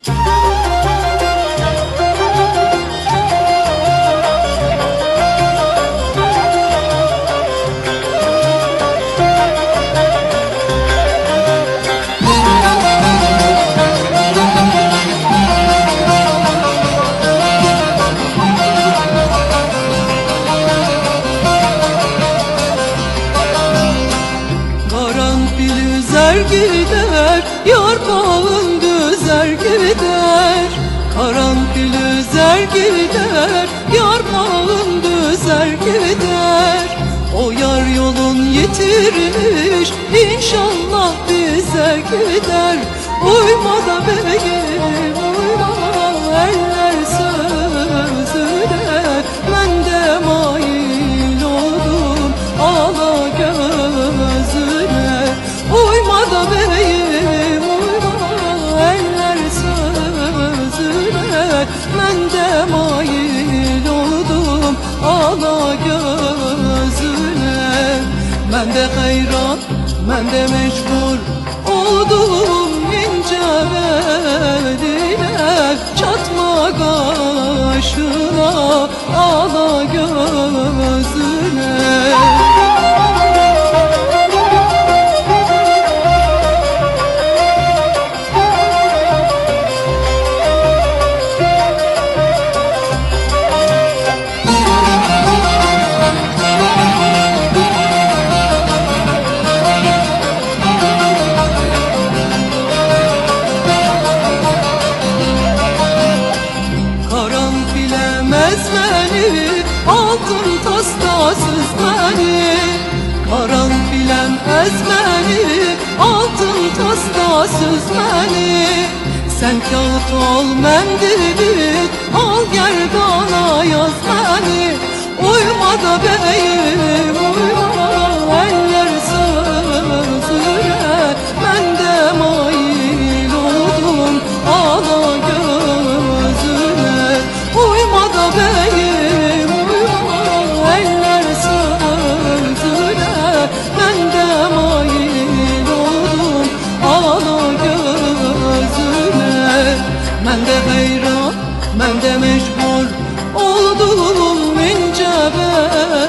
Karanfil üzer gider Yar bağın düzer gider Karanfil üzer gider Yar bağın düzer gider. O yar yolun yitirmiş İnşallah bize gider. Uyma da beyim Ben de mail oldum Ağla gözüne. Ben de hayran Ben de mecbur Oldum ince beline Çatma kaşına Ağla beni Altın tastasız beni Karanfil emez beni Altın tastasız beni Sen kağıt ol mendili Al gerdana yaz beni. Uyuma da beyim hayra Ben de mecbur oldum ince ben